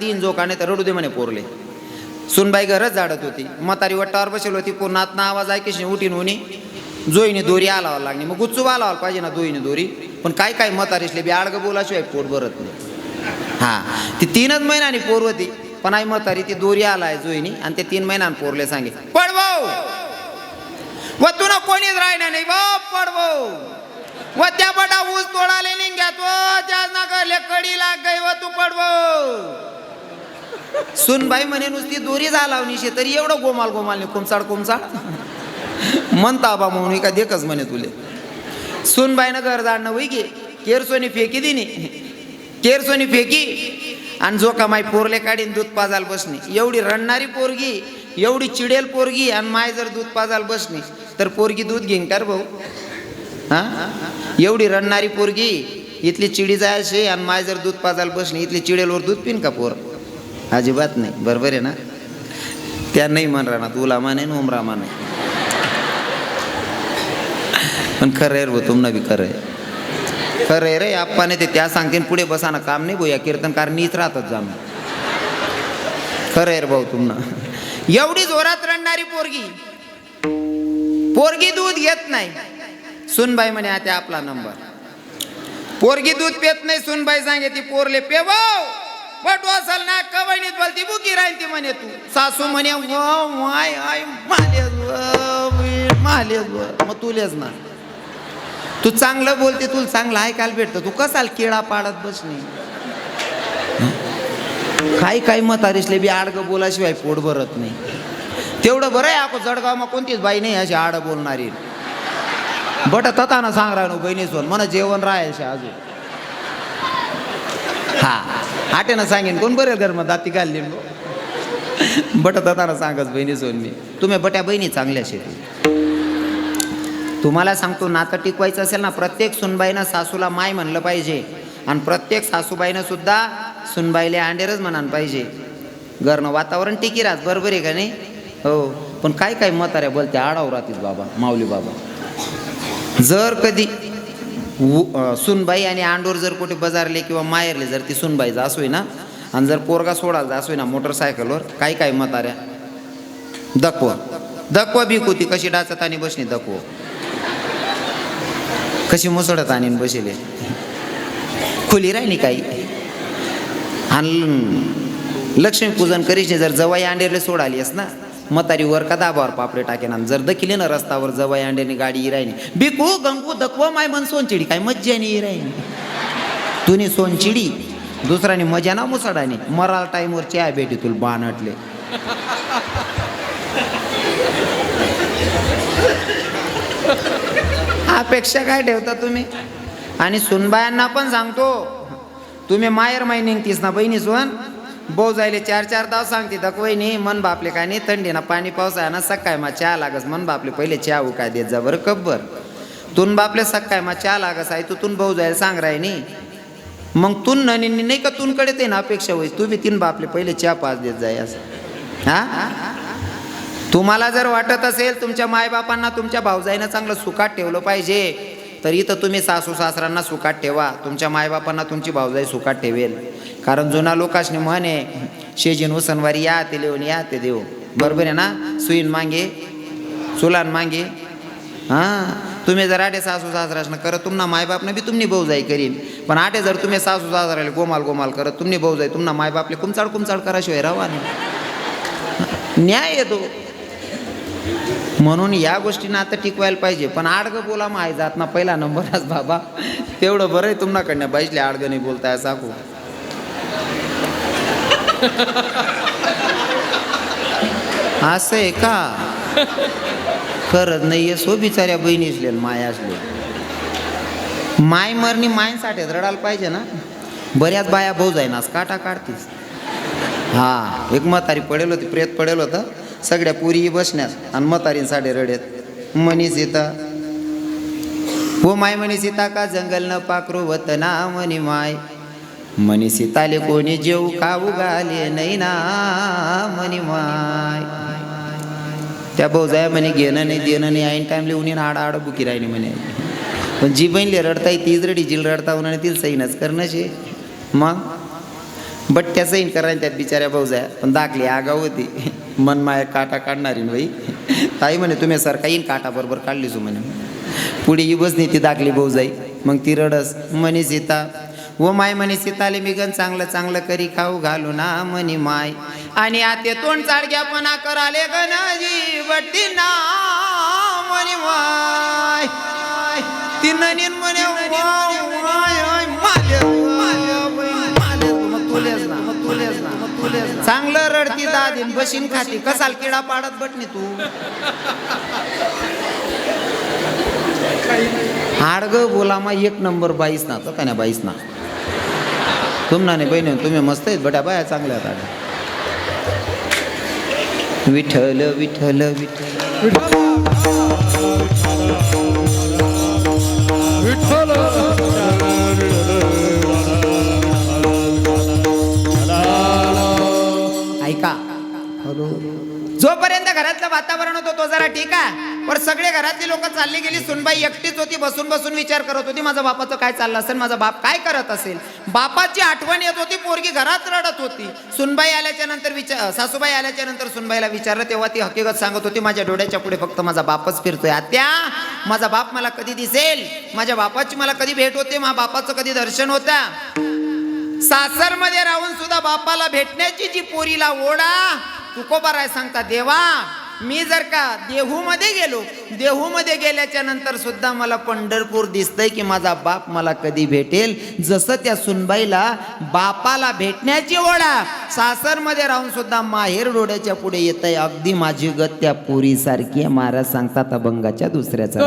तीन जोकाने तर रडू दे म्हणे पोरले. सुनबाई घरच झाडत होती. म्हातारी वट्टावर बसेल होती. कोणात आवाज ऐकेश उठीन होणी जोईने दोरी आलावा लागली. मग गुच्चू आलावा पाहिजे ना दोईने दोरी. पण काय काय म्हातारीसले बी आडगं बोलाशिवाय पोट भरत नाही. हा ती तीनच महिन्यानी पोर होती. पण आई म्हातारी ती दोरी आलाय जोईनी आणि ते तीन महिन्यानं पोरले सांगे पड भाऊ व तुला कोणीच राहिला नाही बाप पड भाऊ व त्या बटा ऊस तोडाले निघ्यात व त्या नगरले कडीला लाग गई व तू पड भाऊ सुनबाई म्हणे नुसती दोरी झालावनीशी तरी एवढं गोमाल गोमाल नाही कुमचाड कुमचाड. म्हणता बा म्हणून का देखच म्हणे तुले. सुनबाईनं घर जाणं होई गे केरसोनी फेकी दिनी. केरसोनी फेकी आणि जो का माय पोरले काढीन दूध पाजाल बसणे एवढी रडणारी पोरगी एवढी चिडेल पोरगी आणि माय जर दूध पाजाल बसणे तर पोरगी दूध घेईन का भाऊ? हा? एवढी रडणारी पोरगी इथली चिडी जायची आणि माय जर दूध पाजाल बसणे इथली चिडेलवर दूध पिन का पोर? अजिबात नाही. बरोबर आहे ना? त्या नाही म्हण राहणार. तुला माने उमरा माने पण खरं आहे भाऊ तुमना बी खरं आहे. खरं आहे रे आप्पाने ते त्या सांगतील पुढे बसाना काम नाही भाऊ या कीर्तनकार नीच राहतात जाम. खरं आहे रे भाऊ तुमना. एवढी जोरात रडणारी पोरगी. पोरगी दूध घेत नाही. सुनबाई म्हणे आता आपला नंबर पोरगी दूध पेत नाही सुनबाई सांगे ती पोरले पेवाव बट ना कवणीत बोलती बुकी राहील ती म्हणे तू. सासू म्हणे व वाय आय मालेज मालेज मग तुलेच ना. तू चांगलं बोलते तुला चांगलं ऐकायला भेटतं. तू कसाल केळा पाडत बसणे काही काही म्हातारीसले बी आडगं बोलाशिवाय पोट भरत नाही. तेवढं बरं आहे आपण जळगावમાં कोणतीच बाई नाही अशी आड बोलणारी. बट तताना सांग राहिलो बहिणीसोन मला जेवण राहायचे अजून. हा. आटेनं सांगेन कोण बरेल घर मग दाती घालली बट तताना सांगच बहिणीसोन मी. तुम्ही बट्या बहिणी चांगल्या शेती. तुम्हाला सांगतो नातं टिकवायचं असेल ना प्रत्येक सुनबाईनं सासूला माय म्हणलं पाहिजे. आणि प्रत्येक सासूबाईनं सुद्धा सुनबाईले अंडेरच म्हणाल पाहिजे. घरनं वातावरण टिकी राहत बरोबर आहे का नाही? हो. पण काय काय म्हाताऱ्या बोलते आडाव राहतील बाबा माऊली बाबा. जर कधी सुनबाई आणि आंडोर जर कुठे बजारले किंवा माहेरले जर ती सुनबाई जासोय ना आणि जर पोरगा सोडायचा जासोय ना मोटरसायकलवर काही काही म्हाताऱ्या? दकव. दकवा बी ती कशी डाचत आणि बसणे दकव. कशी मुसळत आणि बसले. खुली राहिली काही. आणि लक्ष्मीपूजन करीशने जर जवाई अंडेरले सोडाली अस ना मतारी वर का दाबावर पापडे टाकेन? आणि जर दखिले ना रस्तावर जवाई अंड्याने गाडी इरायनी बिकू गंगू दखवा माय मन सोनचिडी. काय मज्जाने इरायनी तुनी सोनचिडी दुसऱ्याने मजा ना मुसाडाने. मराल टाईमवर चहा भेटी तुला बाणटले अपेक्षा काय ठेवता तुम्ही? आणि सुनबायांना पण सांगतो तुम्ही मायर माय निघतीस ना बहिणी सोन भाऊ जायले चार चार दाव सांगते दक वहिनी मन बापले काय नाही थंडी ना पाणी पाऊस आहे ना सकाळ मा चहा लागस मन बापले पहिले चहा उकाय देत जा बरं कब्बर तून बापले सकाळ मा चहा लागस आहे तू तून भाऊ जायला सांग राय नाही मग तून ननी नाही का तूनकडे ते ना अपेक्षा होईल तू बी तीन बापले पहिले चहा पाच देत जाय असं हा? तुम्हाला जर वाटत असेल तुमच्या मायबापांना तुमच्या भाऊजाईनं चांगलं सुखात ठेवलं पाहिजे. तरी तर तुम्ही सासू सासऱ्यांना सुखात ठेवा. तुमच्या मायबापांना तुमची भावजाई सुखात ठेवेल. कारण जुना लोकाशने म्हणे शेजीन उसनवारी या ते लिहून या ते देऊ बरोबर आहे ना? सुईन मागे चुलान मागे. हां? तुम्ही जर आठे सासू सासऱ्यासनं करत तुम्हाला मायबापनं बी तुम्ही भाऊजाई करीन. पण आटे जर तुम्ही सासू सासऱ्याला गोमाल गोमाल करत तुम्ही भाऊजाई तुम्हाला मायबापले कुमचाड कुमचाड कराशिवाय राहा न्याय येतो. म्हणून या गोष्टींना आता टिकवायला पाहिजे. पण आडगं बोला माय जात ना पहिला नंबरच बाबा. तेवढं बरं आहे तुम्हाकडनं बाईसले आडगं नाही बोलताय साकू असं आहे का? खरंच नाही आहे सो बिचाऱ्या बहिणी असले माय असले माय मरणी मायसाठी रडायला पाहिजे ना. बऱ्याच बाया भाऊ जाईनास काटा काढतीस. हा एक म्हातारी पडेल होती प्रेत पडेल होतं. सगळ्या पुरी बसण्यात आणि मतारीन साडे रडेत. मनी सीता हो माय मनी सीता का जंगल न पाखरू वत ना मनी माय. मनी सीताले कोणी जेव का उगाले नाही ना मनी माय. त्या भाऊजाया म्हणे घेणं नाही देणं नाही ऐन लिहून येणं आडा आड बुकी राहिली म्हणे. पण जी बहिणले रडताय तीच रडी जिल रडता उन्हाने तिला सईनच करणं शे. मग? बट्ट्याचं इन करा त्यात बिचाऱ्या भाऊजाया पण दाखली आगाव होती. मन माया काटा काढणारी न बाई. ताई म्हणे तुम्ही सर काही काटा बरोबर काढली सु म्हणे. पुढे ही बसली ती दाखली भाऊजाई मग ती रडस. म्हणे सीता व माय म्हणे सीताले मी गण चांगलं चांगलं करी खाऊ घालू ना म्हणे माय. आणि आते तोंड चाडक्यापणा कराले गणजी बट्टी ना म्हणे माय. ती ननीन म्हणे वाय, चांगलं रडती दादीन बशीन खाती. कसाल किडा पाडत बटणी तू? हाडग बोला मा एक नंबर बाईस ना. तर काय ना बाईस ना. तुम नाही बहिणी तुम्ही मस्त आहेत बट्या बाया चांगल्या आहेत विठल विठल विठल विठल जोपर्यंत घरातलं वातावरण होतं तो जरा ठीक आहे. पण सगळे घरातली लोक चालली गेली सुनबाई एकटीच होती बसून बसून विचार करत होती माझा बापाचं काय चाललं असेल? माझा बाप काय करत असेल? बापाची आठवण येत होती पोरगी घरात रडत होती. सुनबाई आल्याच्यानंतर विचार सासूबाई आल्याच्यानंतर सुनबाईला विचारलं तेव्हा ती हकीकत सांगत होती माझ्या डोळ्याच्या पुढे फक्त माझा बापच फिरतोय. आत्या माझा बाप मला कधी दिसेल? माझ्या बापाची मला कधी भेट होते? माझ्या बापाचं कधी दर्शन होत्या सासरमध्ये राहून सुद्धा बापाला भेटण्याची जी पोरीला ओढा तुकोबाराय सांगता देवा मी जर का देहूमध्ये गेलो देहूमध्ये गेल्याच्यानंतर सुद्धा मला पंढरपूर दिसतंय की माझा बाप मला कधी भेटेल? जसं त्या सुनबाईला बापाला भेटण्याची ओढा सासरमध्ये राहून सुद्धा माहेर डोळ्याच्या पुढे येत आहे अगदी माझी गत त्या पोरीसारखी आहे महाराज सांगतात अभंगाच्या दुसऱ्याचा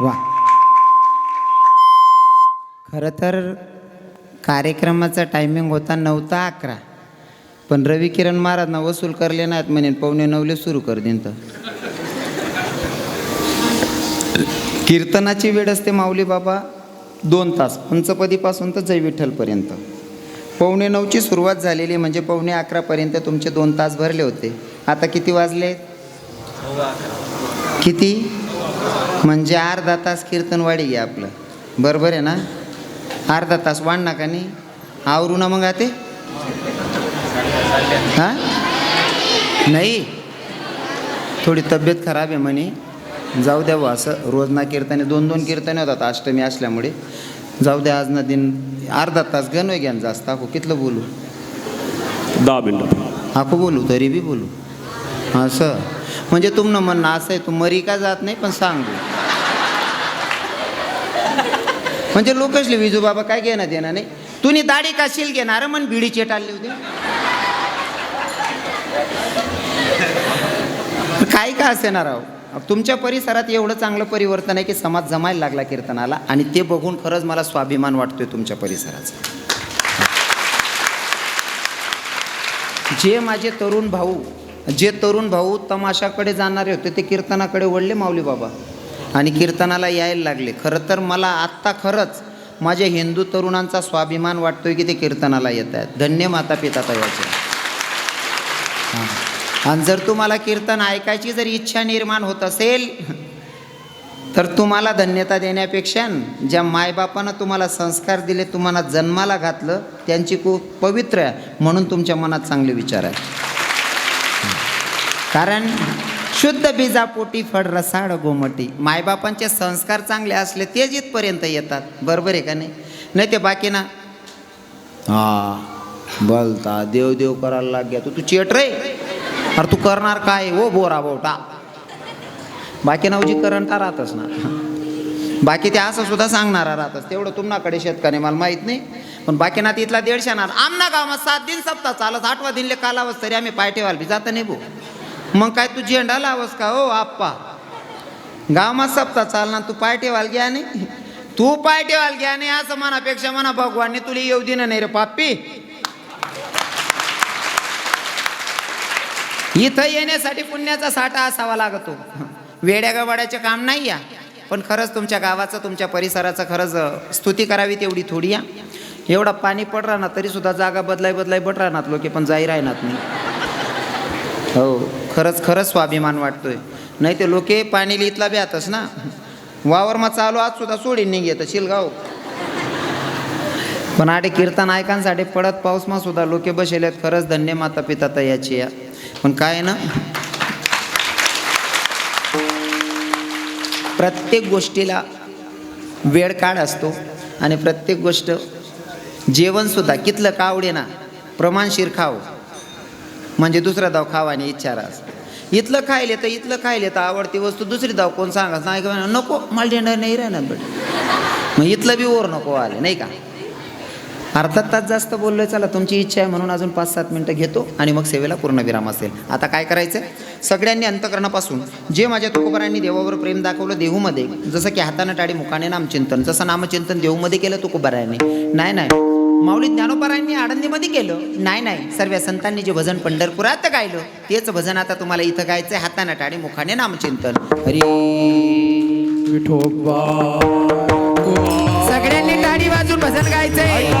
वा. खरं तर कार्यक्रमाचा टायमिंग होता नऊ ते अकरा. पण रवी किरण महाराजना वसूल करले नाहीत म्हणे पावणे नऊले सुरू कर दिन तर. कीर्तनाची वेळ असते माऊली बाबा दोन तास. पंचपदीपासून तर जय विठ्ठलपर्यंत. पावणे नऊची सुरुवात झालेली म्हणजे पावणे अकरापर्यंत तुमचे दोन तास भरले होते. आता किती वाजले? किती? म्हणजे अर्धा तास कीर्तन वाढी घ्या आपलं. बरोबर आहे ना? अर्धा तास वाढ का नाही आवरू ना मग आते. हा? नाही. थोडी तब्येत खराब आहे म्हणे. जाऊ द्या असं रोज ना कीर्तने दोन दोन कीर्तने होतात अष्टमी असल्यामुळे. जाऊ द्या आज ना दिन. अर्धा तास गण घ्या ना जास्त. आखो कितलं बोलू? दहा मिनटं. आखो बोलू तरी बी बोलू. असं. म्हणजे तुमनं म्हणणं असं आहे तू मरी का जात नाही पण सांग. म्हणजे लोकसले विजू बाबा काय घेणं देणं नाही. तुम्ही दाढी काशील घेणार मन बिडी चेटाळली होती. काय का असेणार अहो तुमच्या परिसरात एवढं चांगलं परिवर्तन आहे की समाज जमायला लागला कीर्तनाला आणि ते बघून खरंच मला स्वाभिमान वाटतोय तुमच्या परिसराचा. जे माझे तरुण भाऊ जे तरुण भाऊ तमाशाकडे जाणारे होते ते कीर्तनाकडे वळले माऊली बाबा. आणि कीर्तनाला यायला लागले. खरं तर मला आत्ता खरंच माझ्या हिंदू तरुणांचा स्वाभिमान वाटतोय की ते कीर्तनाला येत आहेत. धन्य माता पिता तयाचे आणि जर तुम्हाला कीर्तन ऐकायची जर इच्छा निर्माण होत असेल तर तुम्हाला धन्यता देण्यापेक्षा ज्या मायबापानं तुम्हाला संस्कार दिले तुम्हाला जन्माला घातलं त्यांची खूप पवित्र आहे. म्हणून तुमच्या मनात चांगले विचार आहे कारण शुद्ध बीजापोटी फड रसाड गोमटी मायबापांचे संस्कार चांगले असले तेच इथपर्यंत येतात. बरोबर आहे का नाही? नाही ते बाकी ना? हा बोलता देव देव करायला लाग गया तू तू चेट रे. अरे तू करणार काय? ओ बोरा बोटा. बाकी नवजी करंटा राहतच ना? बाकी ते असं सुद्धा सांगणारा राहतच तेवढं तुम्हाकडे शेतकरी मला माहीत नाही. पण बाकी ना तिथला दीडशे ना आमना गावात सात दिन सप्ताह चालत आठवा दिनले कालावस तरी आम्ही पाय ठेवायला बी जाता नाही भाऊ मग काय तू झेंडा लावस का? हो आप्पा. गावात चाल ना तू पाय घ्या नाही तू पाय घ्या नाही असं मनापेक्षा म्हणा भगवानने तुला येऊ दिनं नाही रे पाप्पी. इथं येण्यासाठी पुण्याचा साठा असावा लागतो. वेड्या गवाड्याचे काम नाही या. पण खरंच तुमच्या गावाचं तुमच्या परिसराचं खरंच स्तुती करावी तेवढी थोडी या. एवढा पाणी पड राहणार तरी सुद्धा जागा बदलाय बदलाय बट राहणार लोके पण जाई राहणार नाही. हो खरंच खरंच स्वाभिमान वाटतोय. नाही ते लोके पाणी लिहितला बी आतच ना. वावरमा चालू आज सुद्धा सोडीन निघेत शिलगाव. पण आडे कीर्तन ऐकांसाठी पडत पाऊसमा सुद्धा लोके बसेलेत खरंच धन्य माता पिता तयाची या. पण काय ना? प्रत्येक गोष्टीला वेळ काळ असतो आणि प्रत्येक गोष्ट जेवणसुद्धा कितलं कावडे ना प्रमाणशीर खाव म्हणजे दुसरा दाव खावानी इच्छा रास इथलं खायले तर इथलं खायले तर आवडती वस्तू दुसरी दाव कोण सांगा नाही का नको मला डेंडर नाही राहणार बट मग इथलं बी ओर नको आले नाही का? अर्धा तास जास्त बोललोय चला तुमची इच्छा आहे म्हणून अजून पाच सात मिनटं घेतो आणि मग सेवेला पूर्ण विराम असेल. आता काय करायचं? सगळ्यांनी अंतकरणापासून जे माझ्या तुकोबारांनी देवावर प्रेम दाखवलं देहूमध्ये जसं की हातानं टाळी मुखाने नामचिंतन जसं नामचिंतन देहूमध्ये केलं तुकोबारायांनी नाही नाही. माऊली ज्ञानोपरायांनी आनंदीमध्ये केलं. नाही नाही. सर्व संतांनी जे भजन पंढरपुरात गायलं तेच भजन आता तुम्हाला इथं गायचं आहे हाताने टाळी मुखाने नामचिंतन. हरी. सगळ्यांनी टाळी वाजून भजन गायचंय.